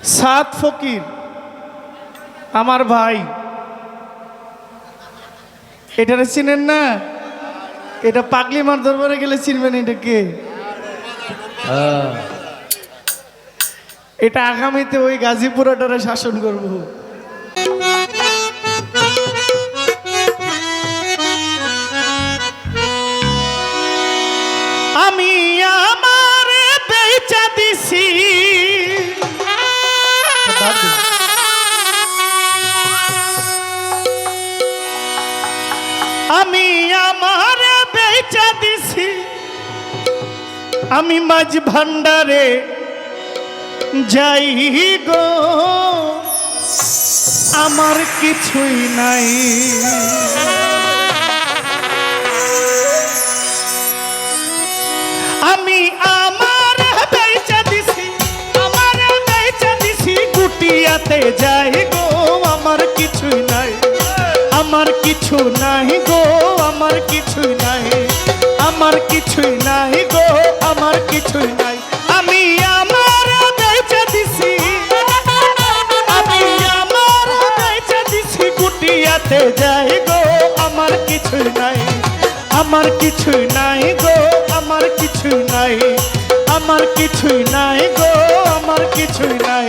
সাত ফকির আমার ভাই। এটারে চিনেন না? এটা পাগলি মার দরবারে গেলে চিনবেন এটা কে? এটা আগামীতে ওই গাজীপুরাটারে শাসন করব। আমি আমার বেচা দিছি। আমি মাঝ ভান্ডারে যাই গো। আমার কিছুই নাই। কিছু নাই গো, আমার কিছু নাই। আমার কিছুই নাই গো, আমার কিছুই নাই। আমি আমার বেচা দিছি। আমি আমার বেচা দিছি কুটিয়াতে যাই গো, আমার কিছুই নাই। আমার কিছুই নাই গো, আমার কিছু নাই। আমার কিছুই নাই গো, আমার কিছুই নাই।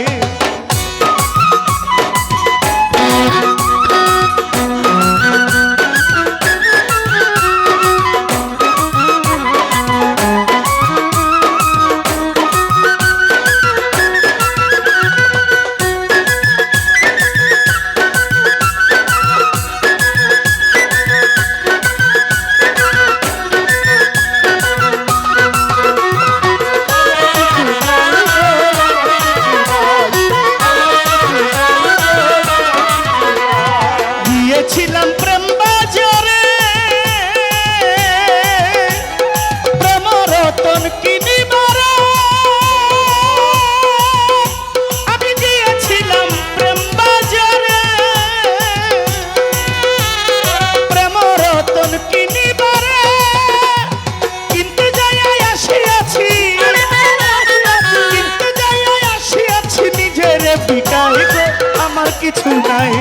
কিছু নাই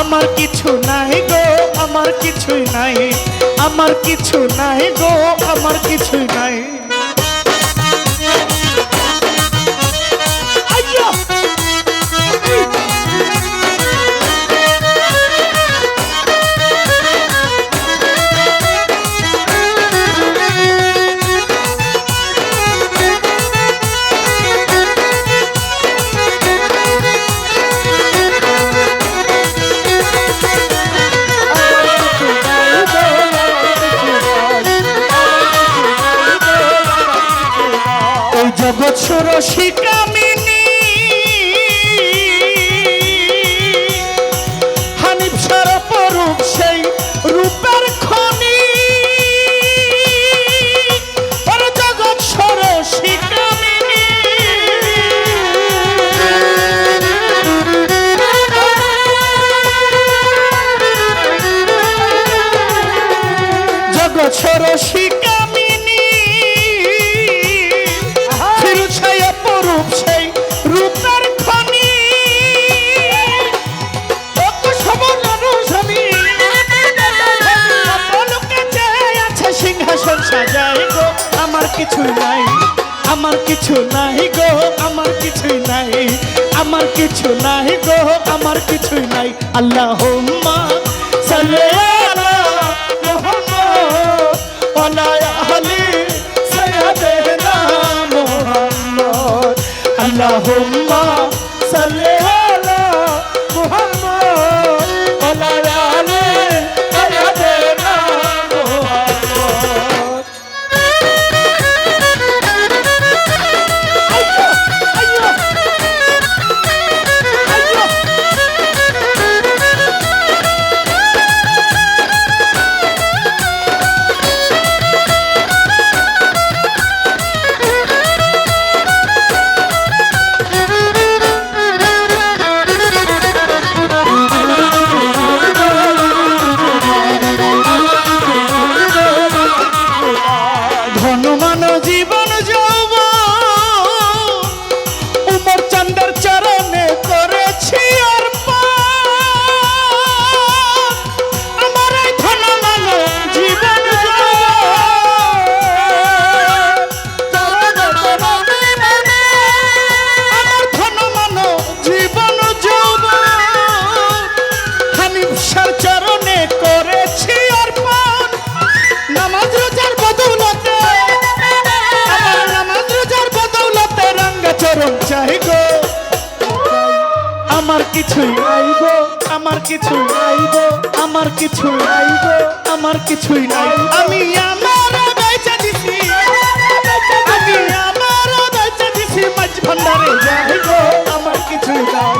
আমার কিছু নাই গো আমার কিছুই নাই আমার কিছু নাই গো আমার কিছুই নাই জগৎ সুরসিকামিনী হানিফ সরপরূপ সেই রূপের খনি। জগৎ সুরসিকামিনী জগৎ সুরসিকামিনী কিছুই নাই, আমার কিছু নাই গো, আমার কিছুই নাই, আমার কিছু নাই গো, আমার কিছুই নাই। আল্লাহ সাল্লে আলা মুহাম্মদ, ওয়ালা আহলি সাইয়্যিদিনা মুহাম্মদ। আল্লাহুম্মা সাল্লি চরণ চাই গো। আমার কিছুই নাই গো, আমার কিছুই নাই গো, আমার কিছুই নাই গো, আমার কিছুই নাই আমি আমার বেচে দিছি, আমি আমার বেচে দিছি, মাছ ভান্ডারে যাই গো। আমার কিছুই নাই,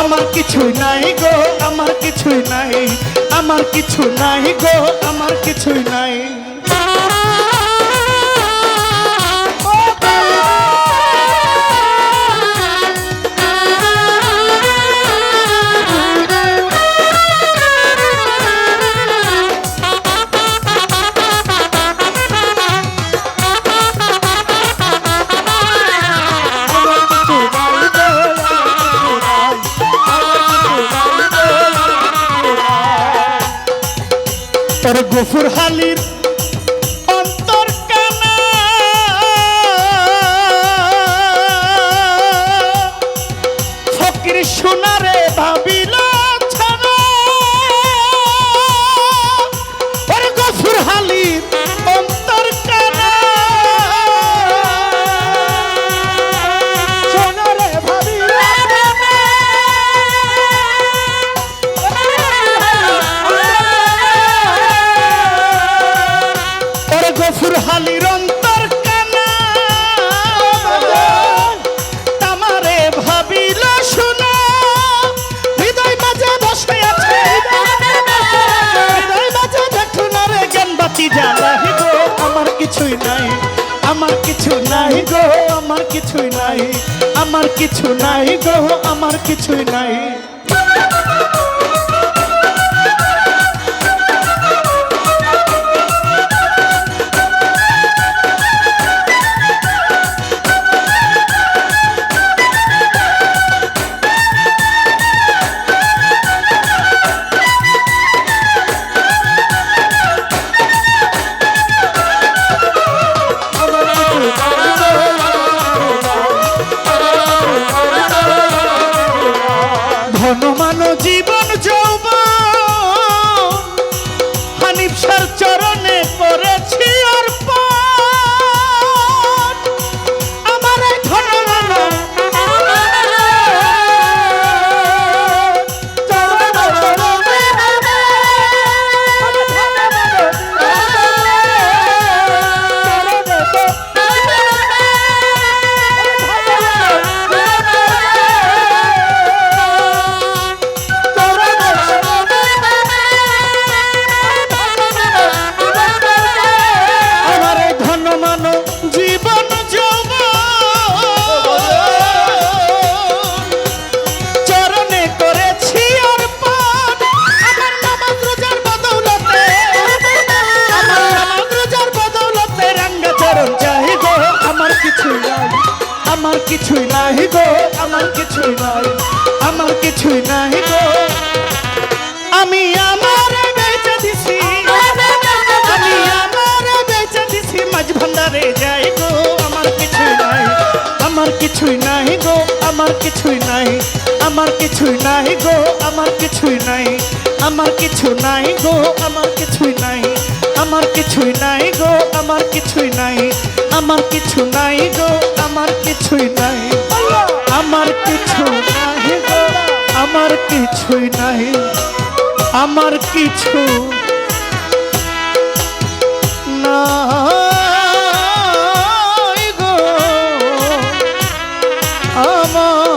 আমার কিছুই নাই গো, আমার কিছুই নাই, আমার কিছু নাই গো, আমার কিছুই নাই। কিছু নাই গো আমার কিছুই নাই। আমার কিছু নাই গো আমার কিছুই নাই। কিছুই নাই গো আমার কিছুই নাই আমার কিছুই নাই গো আমার কিছুই নাই আমার কিছু নাই গো আমার কিছুই নাই আমার কিছুই নাই গো আমার কিছুই নাই আমার কিছু নাই গো আমার কিছুই নাই আমার কিছু নাই গো আমার কিছুই নাই আমার কিছু না আমার